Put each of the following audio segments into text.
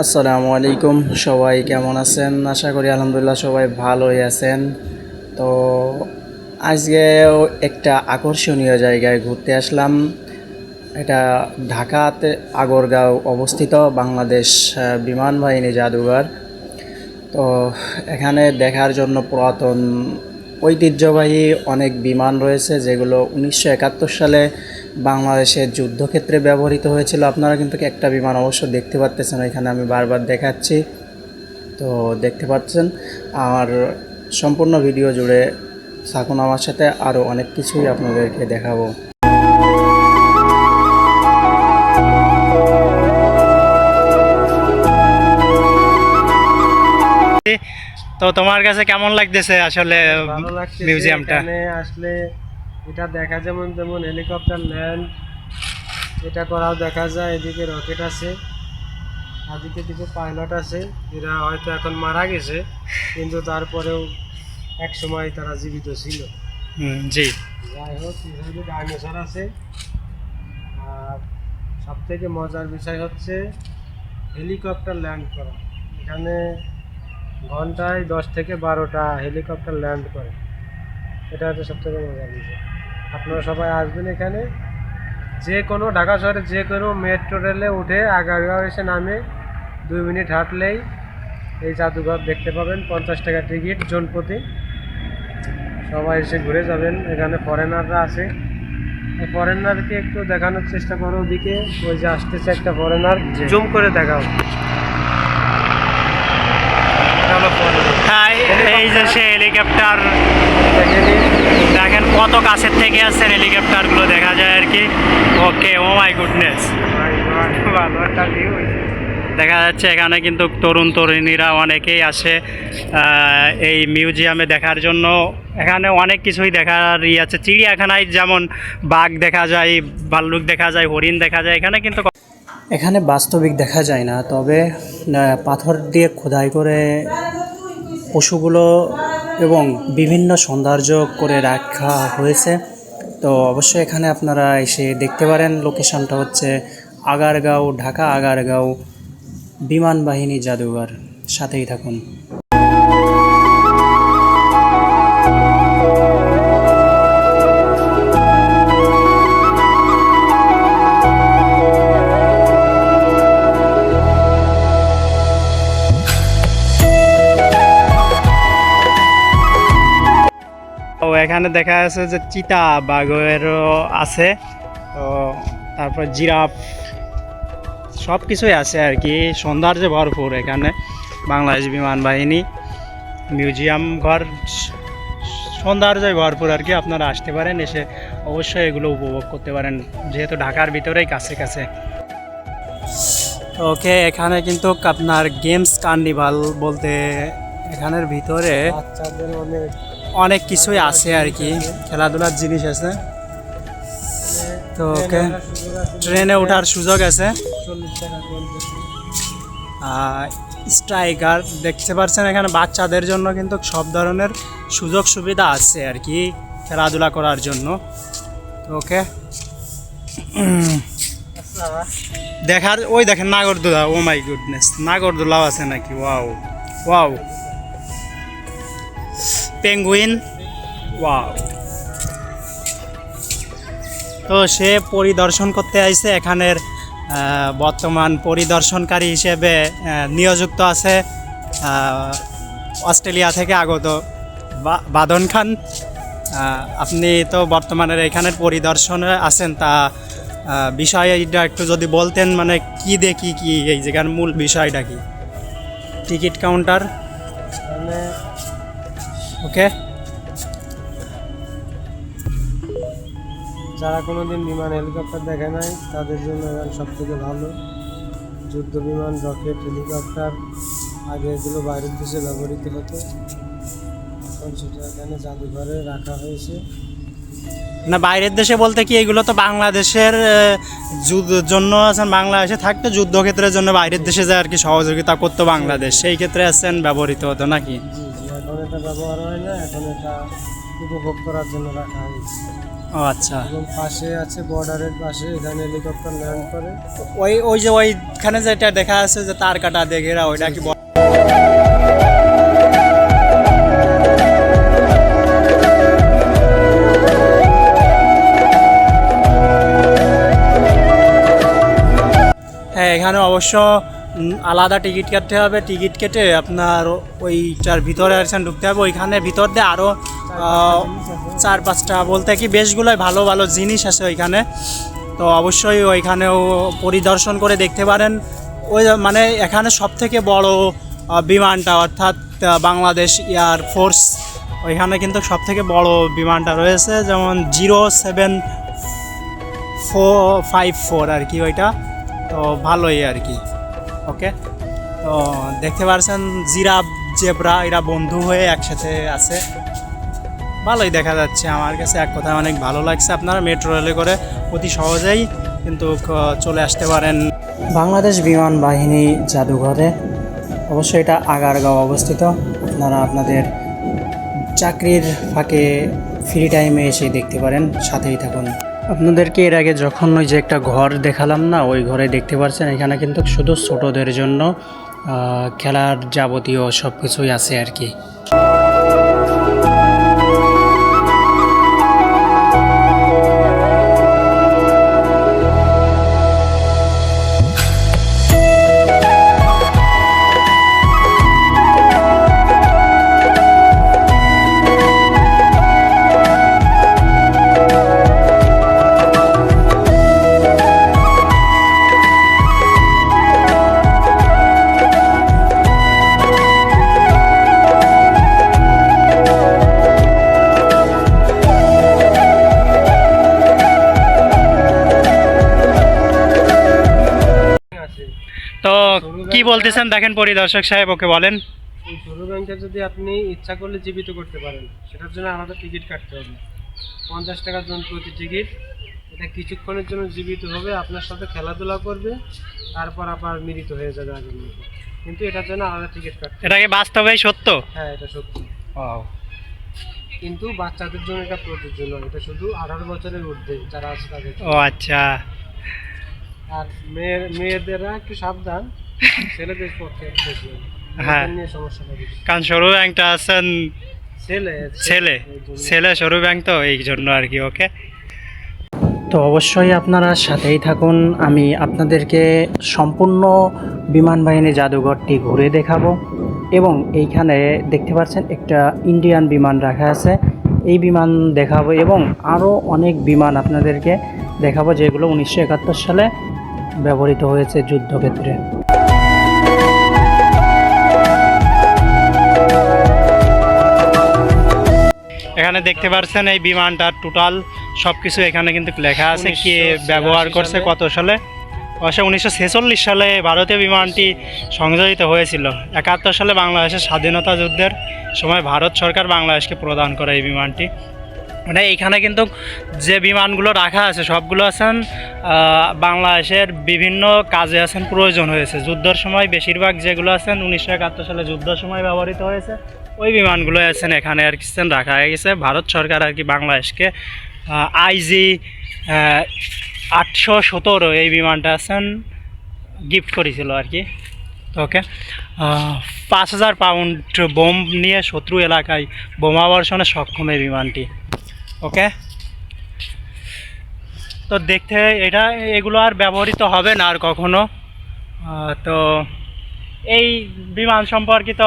আসসালামু আলাইকুম, সবাই কেমন আছেন? আশা করি আলহামদুলিল্লাহ সবাই ভালোই আছেন। তো আজকেও একটা আকর্ষণীয় জায়গায় ঘুরতে আসলাম। এটা ঢাকাতে আগরগাঁও অবস্থিত বাংলাদেশ বিমান বাহিনী জাদুঘর। তো এখানে দেখার জন্য পুরাতন ঐতিহ্যবাহী অনেক বিমান রয়েছে, যেগুলো উনিশশো একাত্তর সালে বাংলাদেশের যুদ্ধক্ষেত্রে ব্যবহৃত হয়েছিল। আপনারা কিন্তু একটা বিমান অবশ্য দেখতে পাচ্ছেন এখানে আমি বারবার দেখাচ্ছি। তো দেখতে পাচ্ছেন, আর সম্পূর্ণ ভিডিও জুড়ে থাকুন আমার সাথে, আরও অনেক কিছুই আপনাদেরকে দেখাবো। তো তোমার কাছে কেমন লাগতেছে আসলে মিউজিয়ামটা আসলে এটা দেখা যেমন যেমন হেলিকপ্টার ল্যান্ড এটা করাও দেখা যায় এদিকে রকেট আছে আদিকে দিকে পাইলট আছে এরা হয়তো এখন মারা গেছে কিন্তু তারপরেও এক সময় তারা জীবিত ছিল। জি। যাই হোক এখানে ডাইনোসর আছে আর সব থেকে মজার বিষয় হচ্ছে হেলিকপ্টার ল্যান্ড করা। এখানে ঘন্টায় দশ থেকে বারোটা হেলিকপ্টার ল্যান্ড করে। এটা হচ্ছে সব থেকে মজার বিষয় আপনারা সবাই আসবেন এখানে। যে কোনো ঢাকা শহরে যে কোনো মেট্রো রেলে উঠে আগারগাঁও এসে নামে। দুই মিনিট হাঁটলেই এই জাদুঘর দেখতে পাবেন। পঞ্চাশ টাকা টিকিট জন প্রতি সবাই এসে ঘুরে যাবেন। এখানে ফরেনাররা আছে। ফরেনারকে একটু দেখানোর চেষ্টা করো ওদিকে। ওই যে আসতেছে একটা ফরেনার। জুম করে দেখাও। এই যে সে হেলিকপ্টার দেখেন কত কাছের থেকে আসছে হেলিকপ্টারগুলো দেখা যায় আর কি। Okay oh my goodness. দেখা যাচ্ছে এখানে কিন্তু তরুণ তরুণীরা অনেকেই আসে এই মিউজিয়ামে দেখার জন্য। এখানে অনেক কিছুই দেখার ই আছে। চিড়িয়াখানায় যেমন বাঘ দেখা যায়, ভাল্লুক দেখা যায়, হরিণ দেখা যায়, এখানে কিন্তু এখানে বাস্তবিক দেখা যায় না, তবে পাথর দিয়ে খোদাই করে পশুগুলো এবং বিভিন্ন সৌন্দর্য করে রাখা হয়েছে। তো অবশ্যই এখানে আপনারা এসে দেখতে পারেন। লোকেশনটা হচ্ছে আগারগাঁও, ঢাকা আগারগাঁও, বিমান বাহিনী জাদুঘর। সাথেই থাকুন। এখানে দেখা যাচ্ছে যে চিতা বাঘেরও আছে। তো তারপর জিরাফ সব কিছুই আছে আর কি। সৌন্দর্যে ভরপুর এখানে, বাংলাদেশ বিমান বাহিনী, মিউজিয়াম ঘর সৌন্দর্যে ভরপুর আর কি, আপনারা আসতে পারেন, এসে অবশ্যই এগুলো উপভোগ করতে পারেন। যেহেতু ঢাকার ভিতরেই কাছে কাছে। ওকে, এখানে কিন্তু আপনার গেমস কার্নিভাল বলতে এখানের ভিতরে বাচ্চাদের অনেক অনেক কিছুই আছে আর কি। খেলাধুলার জিনিস আছে। তো ওকে, ট্রেনে ওঠার সুযোগ আছে। স্ট্রাইকার, দেখতে পাচ্ছেন এখানে বাচ্চাদের জন্য কিন্তু সব ধরনের সুযোগ সুবিধা আছে আর কি, খেলাধুলা করার জন্য। ওকে। দেখার, ওই দেখেন নাগরদোলা, ও মাই গুডনেস, নাগরদোলাও আছে নাকি? Wow wow. পেঙ্গুইন। ওয়াও। তো সে পরিদর্শন করতে আইছে এখানের বর্তমান পরিদর্শনকারী হিসেবে নিয়োজিত আছে অস্ট্রেলিয়া থেকে আগত বা- বাদন খান। আপনি তো বর্তমানের এখানের পরিদর্শনে আছেন তা বিষয়টা একটু যদি বলতেন মানে কি দেখি কি এই জায়গার মূল বিষয়টা কি? Ticket counter. ওকে যারা কোনোদিন বিমান হেলিকপ্টার দেখে নাই তাদের জন্য এখানে সব থেকে ভালো যুদ্ধ বিমান রকেট হেলিকপ্টার আগে এগুলো বাইরের দেশে ব্যবহৃত হতো। এখন সেটা এখানে জাদুঘরে রাখা হয়েছে। না বাইরের দেশে বলতে কি এগুলো তো বাংলাদেশের জন্য আছেন বাংলাদেশে থাকতো যুদ্ধক্ষেত্রের জন্য বাইরের দেশে যায় আর কি সহযোগিতা করতো বাংলাদেশ। সেই ক্ষেত্রে আছেন ব্যবহৃত হতো নাকি? এটা ব্যবহার হয় না এখন এটা উপভোগ করার জন্য রাখা হয়েছে। ও আচ্ছা। এবং পাশে আছে বর্ডারের পাশে এখানে হেলিকপ্টার ল্যান্ড করে। ওই ওই যে ওইখানে যেটা দেখা আছে যে তার কাটা দেখে ওইটা কি হ্যাঁ এখানে অবশ্য আলাদা টিকিট কাটতে হবে, টিকিট কেটে আপনার ওইটার ভিতরে আছেন ঢুকতে হবে, ওইখানে ভিতর দিয়ে আরও চার পাঁচটা বলতে কি বেশগুলোই ভালো ভালো জিনিস আছে ওইখানে। তো অবশ্যই ওইখানেও পরিদর্শন করে দেখতে পারেন। ওই মানে এখানে সব থেকে বড় বিমানটা অর্থাৎ বাংলাদেশ এয়ার ফোর্স, ওইখানে কিন্তু সব থেকে বড় বিমানটা রয়েছে, যেমন zero seven four five four আর কি ওইটা। তো ভালোই আর কি। ওকে তো দেখতে পারছেন জিরাফ জেব্রা, এরা বন্ধু হয়ে একসাথে আছে। ভালোই দেখা যাচ্ছে আমার কাছে, এক কথায় অনেক ভালো লাগছে আপনারা মেট্রো রেলে করে অতি সহজেই কিন্তু চলে আসতে পারেন। বাংলাদেশ বিমান বাহিনী জাদুঘরে, অবশ্যই এটা আগারগাঁও অবস্থিত। আপনারা আপনাদের চাকরির ফাঁকে ফ্রি টাইমে এসে দেখতে পারেন, সাথেই থাকুন। আপনাদেরকে এর আগে যখন ওই যে একটা ঘর দেখালাম না, ওই ঘরে দেখতে পাচ্ছেন এখানে কিন্তু শুধু ছোটোদের জন্য খেলার যাবতীয় সব কিছুই আছে আর কি। বলতেছেন? দেখেন পরিদর্শক সাহেব ওকে বলেন। এই ব্যাংকে যদি আপনি ইচ্ছা করলে জীবিত করতে পারেন সেটার জন্য আলাদা টিকিট কাটতে হবে। পঞ্চাশ টাকার জন্য প্রতি টিকিট। এটা কিছুক্ষণের জন্য জীবিত হবে আপনার সাথে খেলাধুলা করবে তারপর আবার মৃত হয়ে যাবে আগের মতো। কিন্তু এটার জন্য আলাদা টিকিট কাটতে হবে। এটা কি বাস্তবেই সত্য? হ্যাঁ এটা সত্যি। কিন্তু বাচ্চাদের জন্য এটা প্রযোজ্য নয়। এটা শুধু আঠারো বছরের ঊর্ধ্বে যারা আছে তাদের ও আচ্ছা। আর মেয়েদেরা একটু সাবধান। ছেলেদের পক্ষে হ্যাঁ। কারণ সরু ব্যাংকটা আছেন ছেলে ছেলে। সরু ব্যাংক তো এই জন্য আর কি ওকে। তো অবশ্যই আপনারা সাথেই থাকুন। আমি আপনাদেরকে সম্পূর্ণ বিমান বাহিনী জাদুঘরটি ঘুরে দেখাবো। এবং এইখানে দেখতে পাচ্ছেন একটা ইন্ডিয়ান বিমান রাখা আছে। এই বিমান দেখাবো এবং আরও অনেক বিমান আপনাদেরকে দেখাবো যেগুলো উনিশশো একাত্তর সালে ব্যবহৃত হয়েছে যুদ্ধক্ষেত্রে। এখানে দেখতে পাচ্ছেন এই বিমানটার টোটাল সব কিছু এখানে কিন্তু লেখা আছে কে ব্যবহার করছে কত সালে? অবশ্য উনিশশো ছেচল্লিশ সালে ভারতীয় বিমানটি সংযোজিত হয়েছিল। একাত্তর সালে বাংলাদেশের স্বাধীনতা যুদ্ধের সময় ভারত সরকার বাংলাদেশকে প্রদান করে এই বিমানটি। মানে এইখানে কিন্তু যে বিমানগুলো রাখা আছে সবগুলো আছেন বাংলাদেশের বিভিন্ন কাজে আছেন প্রয়োজন হয়েছে। যুদ্ধের সময় বেশিরভাগ যেগুলো আছেন উনিশশো একাত্তর সালে যুদ্ধের সময় ব্যবহৃত হয়েছে। ওই বিমানগুলো আছেন এখানে আর কি রাখা হয়ে গেছে। ভারত সরকার আর কি বাংলাদেশকে আইজি আটশো সতেরো এই বিমানটা আছেন, গিফট করেছিল আর কি। ওকে পাঁচ হাজার পাউন্ড বোম নিয়ে শত্রু এলাকায় বোমা বর্ষণে সক্ষম এই বিমানটি। ওকে? তো দেখতে এটা, এগুলো আর ব্যবহৃত হবে না আর কখনো। তো এই বিমান সম্পর্কিত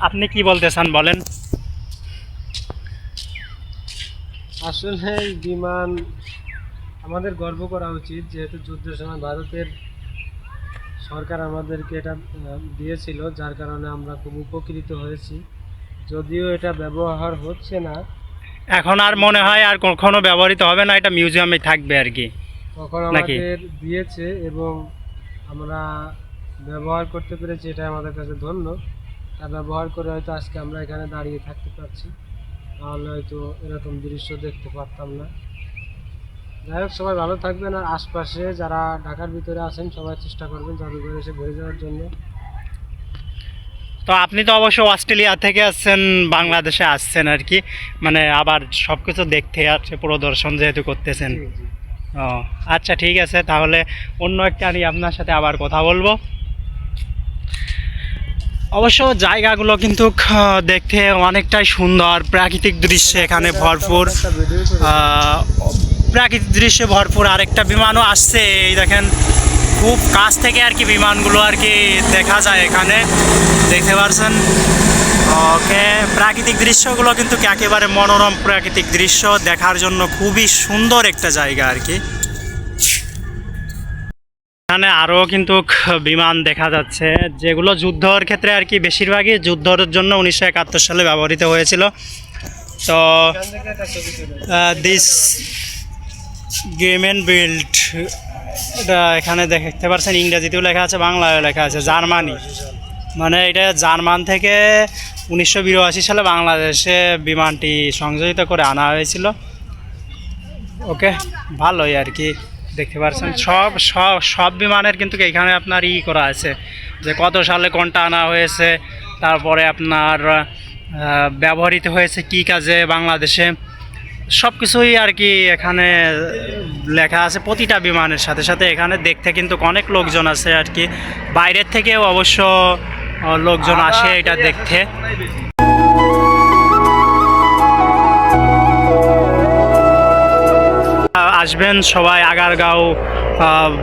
আপনি কি বলতে চান বলেন? আসলে বিমান আমাদের গর্ব করা উচিত যেহেতু যুদ্ধের সময় ভারতের সরকার আমাদেরকে এটা দিয়েছিল যার কারণে আমরা খুব উপকৃত হয়েছি। যদিও এটা ব্যবহার হচ্ছে না। এখন আর মনে হয় আর কখনো ব্যবহৃত হবে না এটা মিউজিয়ামে থাকবে আর কি। তখন নাকি? আমাদের দিয়েছে এবং আমরা ব্যবহার করতে পেরেছি এটা আমাদের কাছে ধন্য। তা ব্যবহার করে হয়তো আজকে আমরা এখানে দাঁড়িয়ে থাকতে পারছি। তাহলে হয়তো এরকম দৃশ্য দেখতে পারতাম না। যাই হোক সবাই ভালো থাকবেন আর আশপাশে যারা ঢাকার ভিতরে আছেন সবাই চেষ্টা করবেন জাদুঘরে এসে ঘুরে যাওয়ার জন্য। তো আপনি তো অবশ্য অস্ট্রেলিয়া থেকে আসছেন বাংলাদেশে আসছেন আর কি। মানে আবার সব কিছু দেখতে আছে প্রদর্শন যেহেতু করতেছেন। ও আচ্ছা ঠিক আছে। তাহলে অন্য একটা নিয়ে আপনার সাথে আবার কথা বলব। অবশ্য জায়গাগুলো কিন্তু দেখতে অনেকটাই সুন্দর। প্রাকৃতিক দৃশ্য এখানে ভরপুর প্রাকৃতিক দৃশ্যে ভরপুর আরেকটা বিমানও আসছে। এই দেখেন, খুব কাছ থেকে আর কি বিমানগুলো আর কি দেখা যায় এখানে। দেখতে পারছেন? ওকে, প্রাকৃতিক দৃশ্যগুলো কিন্তু একেবারে মনোরম প্রাকৃতিক দৃশ্য। দেখার জন্য খুবই সুন্দর একটা জায়গা আর কি। এখানে আরও কিন্তু বিমান দেখা যাচ্ছে, যেগুলো যুদ্ধর ক্ষেত্রে আর কি বেশিরভাগই যুদ্ধর জন্য উনিশশো একাত্তর সালে ব্যবহৃত হয়েছিল। তো দিস গেম অ্যান্ড বিল্ড এটা এখানে দেখতে পাচ্ছেন, ইংরেজিতেও লেখা আছে, বাংলায়ও লেখা আছে, জার্মানি। মানে এটা জার্মান থেকে উনিশশো বিরাশি সালে বাংলাদেশে বিমানটি সংযোজিত করে আনা হয়েছিল। ওকে, ভালোই আর কি। দেখতে পাচ্ছেন সব সব সব বিমানের কিন্তু এখানে আপনার ই করা আছে। যে কত সালে কোনটা আনা হয়েছে তারপরে আপনার ব্যবহৃত হয়েছে কী কাজে বাংলাদেশে সব কিছুই আর কি এখানে লেখা আছে প্রতিটা বিমানের সাথে সাথে। এখানে দেখতে কিন্তু অনেক লোকজন আছে আর কি। বাইরের থেকেও অবশ্য লোকজন আসে এটা দেখতে। আসবেন সবাই আগারগাঁও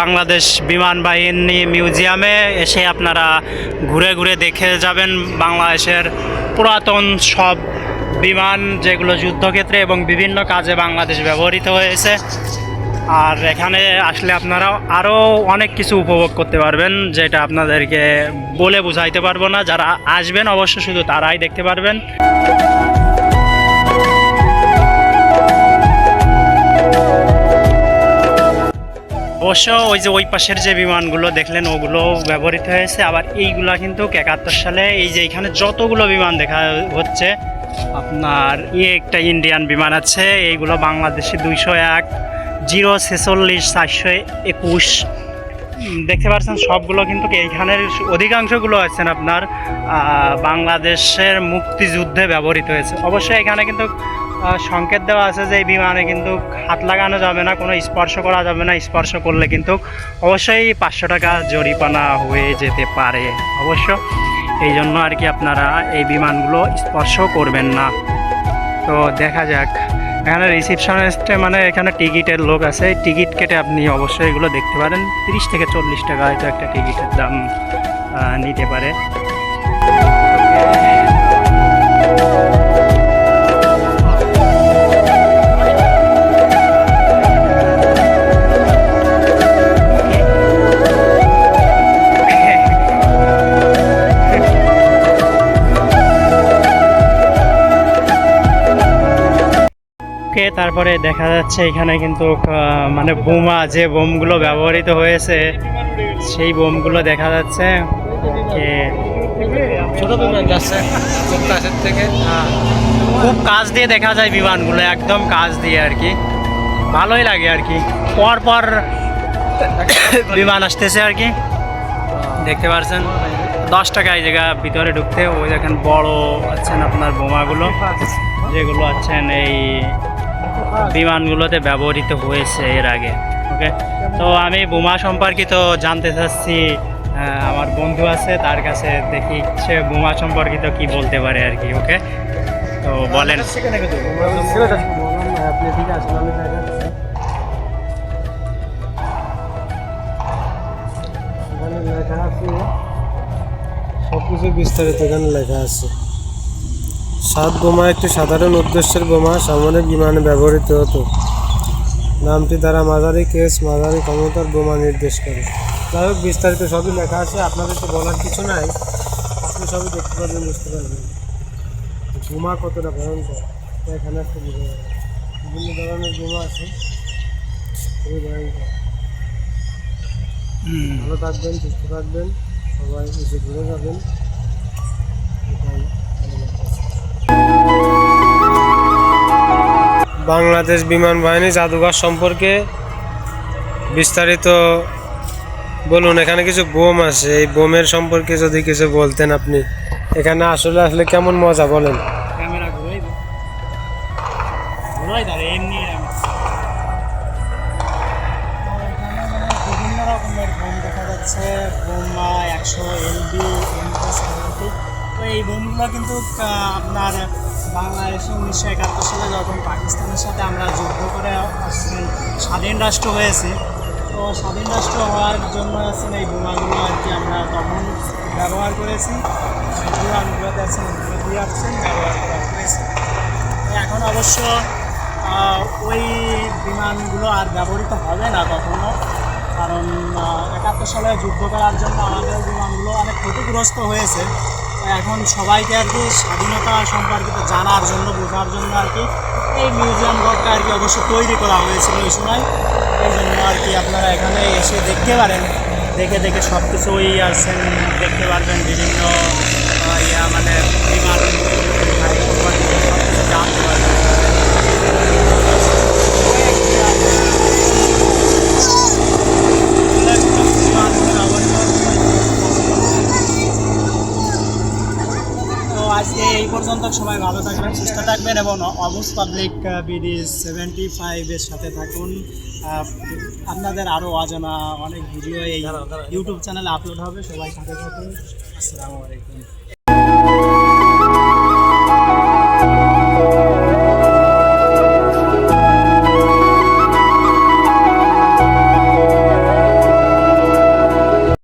বাংলাদেশ বিমান বাহিনী মিউজিয়ামে এসে আপনারা ঘুরে ঘুরে দেখে যাবেন বাংলাদেশের পুরাতন সব বিমান যেগুলো যুদ্ধক্ষেত্রে এবং বিভিন্ন কাজে বাংলাদেশ ব্যবহৃত হয়েছে। আর এখানে আসলে আপনারা আরও অনেক কিছু উপভোগ করতে পারবেন যেটা আপনাদেরকে বলে বোঝাইতে পারব না। যারা আসবেন অবশ্য শুধু তারাই দেখতে পারবেন। অবশ্য ওই যে ওই পাশের যে বিমানগুলো দেখলেন, ওগুলো ব্যবহৃত হয়েছে। আবার এইগুলা কিন্তু একাত্তর সালে এই যে এখানে যতগুলো বিমান দেখা হচ্ছে, আপনার ইয়ে একটা ইন্ডিয়ান বিমান আছে, এইগুলো বাংলাদেশে দুইশো এক, জিরো ছেচল্লিশ, চারশো একুশ। দেখতে পাচ্ছেন সবগুলো কিন্তু এইখানের অধিকাংশগুলো আছেন আপনার বাংলাদেশের মুক্তিযুদ্ধে ব্যবহৃত হয়েছে। অবশ্যই এখানে কিন্তু সংকেত দেওয়া আছে যে এই বিমানে কিন্তু হাত লাগানো যাবে না, কোনো স্পর্শ করা যাবে না, স্পর্শ করলে কিন্তু অবশ্যই পাঁচশো টাকা জরিপানা হয়ে যেতে পারে অবশ্য। এই জন্য আর কি আপনারা এই বিমানগুলো স্পর্শ করবেন না। তো দেখা যাক। এখানে রিসিপশনিস্টে মানে এখানে টিকিটের লোক আছে। টিকিট কেটে আপনি অবশ্যই এগুলো দেখতে পারেন। তিরিশ থেকে চল্লিশ টাকা হয়তো একটা টিকিটের দাম নিতে পারে। তারপরে দেখা যাচ্ছে এখানে কিন্তু মানে বোমা যে বোমগুলো ব্যবহৃত হয়েছে সেই বোমগুলো দেখা যাচ্ছে। ওকে বিমান যাচ্ছে কাছের থেকে। খুব কাজ দিয়ে দেখা যায় বিমানগুলো একদম কাজ দিয়ে আর কি। ভালোই লাগে আর কি। পর পর বিমান আসতেছে আর কি। দেখতে পারছেন দশ টাকা এই জায়গা ভিতরে ঢুকতে। ওই দেখেন বড় আছেন আপনার বোমাগুলো যেগুলো আছেন এই বিমানগুলোতে ব্যবহৃত হয়েছে এর আগে ওকে তো আমি বোমা সম্পর্কিত জানতে চাচ্ছি আমার বন্ধু আছে, তার কাছে দেখি সে বোমা সম্পর্কিত কি বলতে পারে আর কি ওকে তো বলেন। সব কিছু বিস্তারিত এখানে লেখা আছে। সাত বোমা একটি সাধারণ উদ্দেশ্যের বোমা সামরিক বিমানে ব্যবহৃত হতো। নামটি দ্বারা মাঝারি কেস, মাঝারি ক্ষমতার বোমা নির্দেশ করে। যাই হোক, বিস্তারিত সবই লেখা আছে। আপনাদের তো বলার কিছু নাই। আপনি সবই দেখতে পারবেন, বুঝতে পারবেন। বোমা কতটা ভয়ঙ্কর এখানে একটা বোঝা যাবে বিভিন্ন ধরনের বোমা আছে। খুবই ভয়ঙ্কর। ভালো থাকবেন, সুস্থ থাকবেন। সবাই এসে ঘুরে যাবেন। বাংলাদেশ বিমান বাহিনী জাদুঘর সম্পর্কে বিস্তারিত বলুন। এখানে কিছু বোম আছে। এই বোমের সম্পর্কে যদি কিছু বলতেন আপনি। এখানে আসলে আসলে কেমন মজা বলেন? বিভিন্ন রকমের বোম দেখা যাচ্ছে। বোম একশো এলবি এমপি সেভেন্টি তো এই বোমগুলো কিন্তু আপনার বাংলাদেশে উনিশশো একাত্তর সালে যখন পাকিস্তানের সাথে আমরা যুদ্ধ করে স্বাধীন রাষ্ট্র হয়েছে, তো স্বাধীন রাষ্ট্র হওয়ার জন্য আছেন এই বোমাগুলো আর কি আমরা তখন ব্যবহার করেছি। বিমানগুলোতে আছেন আসছেন ব্যবহার করা হয়েছে। এখন অবশ্য ওই বিমানগুলো আর ব্যবহৃত হবে না কখনো। কারণ একাত্তর সালে যুদ্ধ করার জন্য আমাদের বিমানগুলো অনেক ক্ষতিগ্রস্ত হয়েছে। এখন সবাইকে আর কি স্বাধীনতা সম্পর্কিত জানার জন্য, বোঝার জন্য আর কি এই মিউজিয়াম ঘরটা আর কি অবশ্য তৈরি করা হয়েছিল ওই সময়। এই জন্য আর কি আপনারা এখানে এসে দেখতে পারেন। দেখে দেখে সব কিছুই আসছেন দেখতে পারবেন বিভিন্ন ইয়া মানে বিমান সব কিছু জানতে পারবেন তো আজকে এই পর্যন্ত সবাই ভালো থাকবেন সুস্থ থাকবেন এবং অবস পাবলিক বিডি সেভেন্টি ফাইভের সাথে থাকুন। আপনাদের আরও অজানা অনেক ভিডিও এই ইউটিউব চ্যানেলে আপলোড হবে সবাই সাথে থাকুন। আসসালামু আলাইকুম।